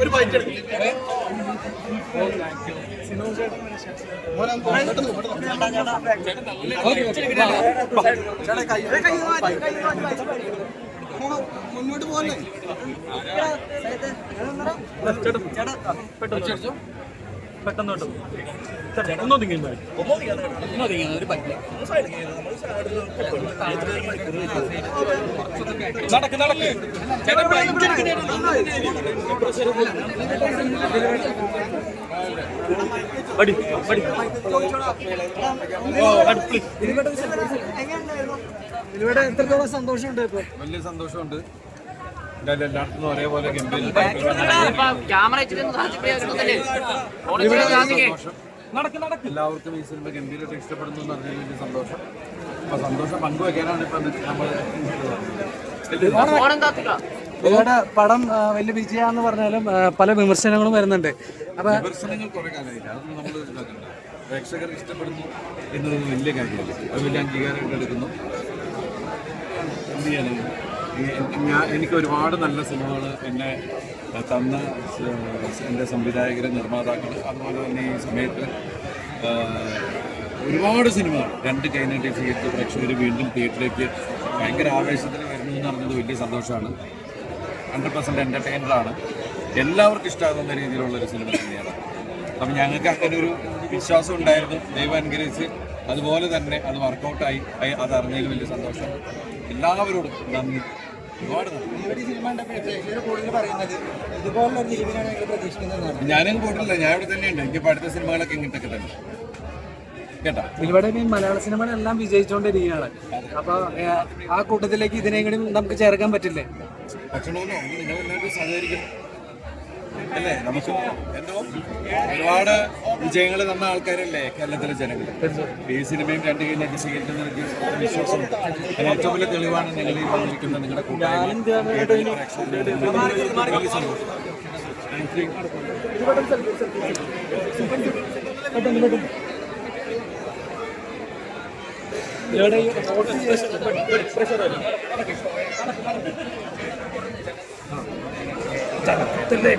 ഒരു ബൈറ്റ് എടുക്കും. മോനെ, പെട്ടെന്ന് പോ, പെട്ടെന്ന് പെട്ടെന്ന് തിങ്ങി നടക്ക് നടക്ക്. എത്രത്തോളം സന്തോഷമുണ്ട് ഇപ്പൊ? വലിയ സന്തോഷമുണ്ട്. എല്ലായിടത്തും ഒരേപോലെ എല്ലാവർക്കും ഈ സിനിമ ഗംഭീരമായിട്ട് ഇഷ്ടപ്പെടുന്നു എന്ന് വലിയ സന്തോഷം. അപ്പൊ സന്തോഷം പങ്കുവെക്കാനാണ് ഇപ്പൊ നമ്മൾ നിങ്ങളുടെ പടം വലിയ വിജയാന്ന് പറഞ്ഞാലും പല വിമർശനങ്ങളും വരുന്നുണ്ട്. അപ്പൊ വിമർശനങ്ങൾ കുറെ കാലമായില്ല? അതൊന്നും നമ്മൾ ഇതാക്കണ്ട. പ്രേക്ഷകർ ഇഷ്ടപ്പെടുന്നു എന്നത് വലിയ കാര്യമല്ല? അത് വലിയ അംഗീകാരമായിട്ട് എടുക്കുന്നു. എന്ത് ചെയ്യാനാണ്? ഞാൻ എനിക്ക് ഒരുപാട് നല്ല സിനിമകൾ എന്നെ തന്ന എന്റെ സംവിധായകർ നിർമ്മാതാക്കൾ അതുപോലെ തന്നെ ഈ സമയത്ത് ഒരുപാട് സിനിമകൾ രണ്ട് കൈനീട്ടി തിയേറ്റർ പ്രേക്ഷകർ വീണ്ടും തിയേറ്ററിലേക്ക് ഭയങ്കര ആവേശത്തിൽ വരുന്നു എന്ന് പറഞ്ഞത് വലിയ സന്തോഷമാണ്. ഹൺഡ്രഡ് പെർസെന്റ് എന്റർടൈനറാണ് എല്ലാവർക്കും ഇഷ്ടമാകുന്ന രീതിയിലുള്ളൊരു സിനിമ തന്നെയാണ്. അപ്പം ഞങ്ങൾക്ക് അങ്ങനെ ഒരു വിശ്വാസം ഉണ്ടായിരുന്നു. ദൈവം അനുഗ്രഹിച്ച് അതുപോലെ തന്നെ അത് വർക്കൗട്ടായി അത് വലിയ സന്തോഷം. എല്ലാവരോടും നന്ദി. ഒരുപാട് നന്ദി ഞാനും കൂട്ടില്ല ഞാൻ ഇവിടെ തന്നെയുണ്ട്. എനിക്ക് പഠിത്ത സിനിമകളൊക്കെ ഇങ്ങോട്ടൊക്കെ തന്നെ. കേട്ടോ? ഇവിടെ മീൻ മലയാള സിനിമകളെല്ലാം വിജയിച്ചുകൊണ്ടിരിക്കുകയാണ് അപ്പൊ ആ കൂട്ടത്തിലേക്ക് ഇതിനെയും കൂടി നമുക്ക് ചേർക്കാൻ പറ്റില്ലേ? ഭക്ഷണമല്ലോ നിങ്ങൾ സഹകരിക്കും അല്ലേ നമുക്ക് എന്തോ ഒരുപാട് വിജയങ്ങൾ തന്ന ആൾക്കാരല്ലേ കേരളത്തിലെ ജനങ്ങൾ ഈ സിനിമയും രണ്ട് കയ്യിലേക്ക് സ്വീകരിക്കുന്ന എനിക്ക് വിശ്വാസം ഏറ്റവും വലിയ തെളിവാണ് നിങ്ങൾ ഈ വന്നിരിക്കുന്ന നിങ്ങളുടെ കൂട്ടായ്മ ഇവിടെ ഈ টাকা তাহলে